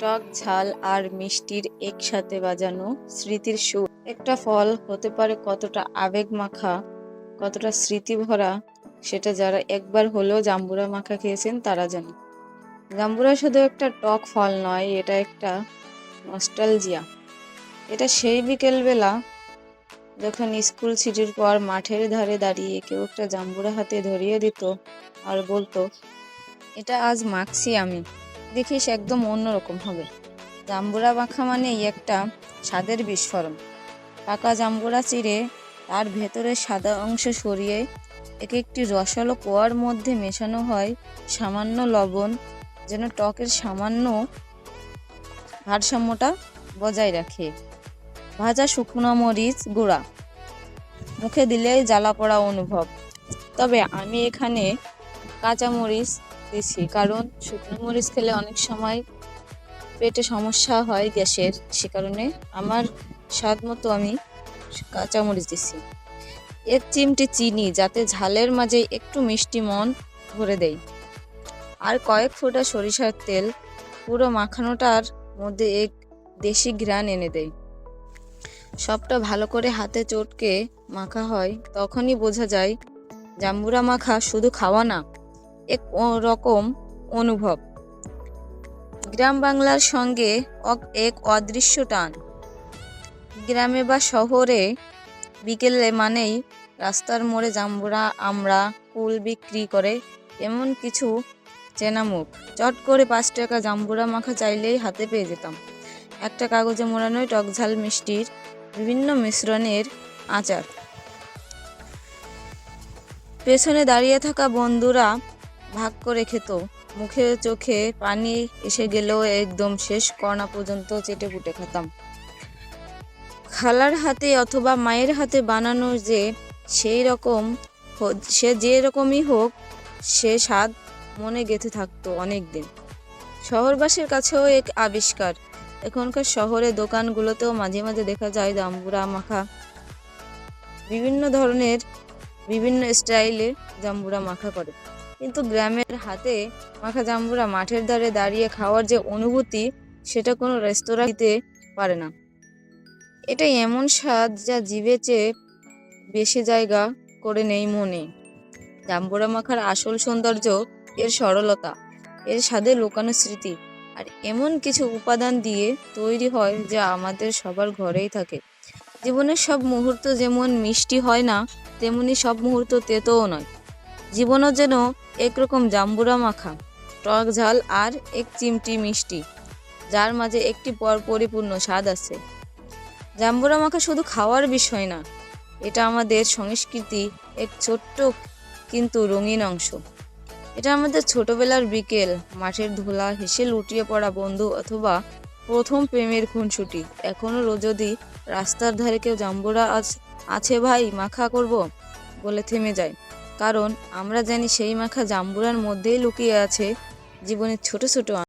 টক, ঝাল আর মিষ্টির একসাথে বাজানো স্মৃতির সুর। একটা ফল হতে পারে কতটা আবেগ মাখা কতটা স্মৃতি ভরা সেটা যারা একবার হলেও জাম্বুরা মাখা খেয়েছেন তারা জানে। জাম্বুরা শুধু একটা টক ফল নয়, এটা একটা নস্টালজিয়া। এটা সেই বিকেলবেলা যখন স্কুল ছুটির পর মাঠের ধারে দাঁড়িয়ে কেউ একটা জাম্বুরা হাতে ধরিয়ে দিত আর বলতো, এটা আজ মাখছি আমি। দেখিস একদম অন্যরকম হবে। জাম্বুরা মাখা মানেই একটা স্বাদের বিস্ফোরণ। পাকা জাম্বুরা চিড়ে তার ভেতরে সাদা অংশ সরিয়ে এক একটি রসালো কোয়ার মধ্যে মেশানো হয় সামান্য লবণ, যেন টকের সামান্য ভারসাম্যটা বজায় রাখে। ভাজা শুকনো মরিচ গুঁড়া। মুখে দিলেই জ্বালা পড়া অনুভব। তবে আমি এখানে কাঁচা মরিচ দিছি কারণ শুকনো মরিচ খেলে অনেক সময় পেটে সমস্যা হয় গ্যাসের, সে কারণে আমার স্বাদ মতো আমি কাঁচা মরিচ দিছি। এক চিমটি চিনি, যাতে ঝালের মাঝে একটু মিষ্টি মন ভরে দেয়। আর কয়েক ফোঁটা সরিষার তেল, পুরো মাখানোটার মধ্যে এক দেশি ঘ্রাণ এনে দেয়। সবটা ভালো করে হাতে চটকে মাখা হয়, তখনই বোঝা যায়, জাম্বুরা মাখা শুধু খাওয়া না এক রকম অনুভব। গ্রাম বাংলার সঙ্গে এক অদৃশ্য টান। গ্রামে বা শহরে বিকেলে মানেই রাস্তার মোড়ে জাম্বুরা, আমরা কুল বিক্রি করে এমন কিছু চেনা মুখ। চট করে পাঁচ টাকা জাম্বুরা মাখা চাইলেই হাতে পেয়ে যেতাম। একটা কাগজে মোড়ানোই টকঝাল মিষ্টির বিভিন্ন মিশ্রণের আচার। পেছনে দাঁড়িয়ে থাকা বন্ধুরা ভাগ করে খেত। মুখে চোখে পানি এসে গেলেও একদম শেষ কর্ণা পর্যন্ত চেটে পুটে খেতাম। খালার হাতে অথবা মায়ের হাতে বানানো যে সেই রকম সে যে রকমই হোক, সে স্বাদ মনে গেঁথে থাকতো অনেক দিন শহরবাসীর কাছেও এক আবিষ্কার। এখনকার শহরে দোকানগুলোতেও মাঝে মাঝে দেখা যায় জাম্বুরা মাখা। বিভিন্ন ধরনের বিভিন্ন স্টাইলে জাম্বুরা মাখা করে। কিন্তু গ্রামের হাতে মাখা জাম্বুরা মাঠের ধারে দাঁড়িয়ে খাওয়ার যে অনুভূতি, সেটা কোনো রেস্তোরাঁ দিতে পারে না। এটা এমন স্বাদ যা জিভে চেয়ে বেশি জায়গা করে নেই মনে। জাম্বুরা মাখার আসল সৌন্দর্য এর সরলতা, এর স্বাদে লুকানো স্মৃতি, আর এমন কিছু উপাদান দিয়ে তৈরি হয় যা আমাদের সবার ঘরেই থাকে। জীবনের সব মুহূর্ত যেমন মিষ্টি হয় না, তেমনি সব মুহূর্ত তেতোও নয়। জীবনও যেন একরকম জাম্বুরা মাখা, টক ঝাল আর এক চিমটি মিষ্টি, যার মাঝে একটি পর পরিপূর্ণ স্বাদ আছে। জাম্বুরা মাখা শুধু খাওয়ার বিষয় না, এটা আমাদের সংস্কৃতি এক ছোট্ট কিন্তু রঙিন অংশ। এটা আমাদের ছোটবেলার বিকেল, মাঠের ধুলা, হেসে লুটিয়ে পড়া বন্ধু অথবা প্রথম প্রেমের খুনসুটি। এখনও যদি রাস্তার ধারে কেউ জাম্বুরা আছে ভাই, মাখা করব বলে থেমে যায়। কারণ আমরা জানি সেই মাখা জাম্বুরার মধ্যেই লুকিয়ে আছে জীবনের ছোট ছোট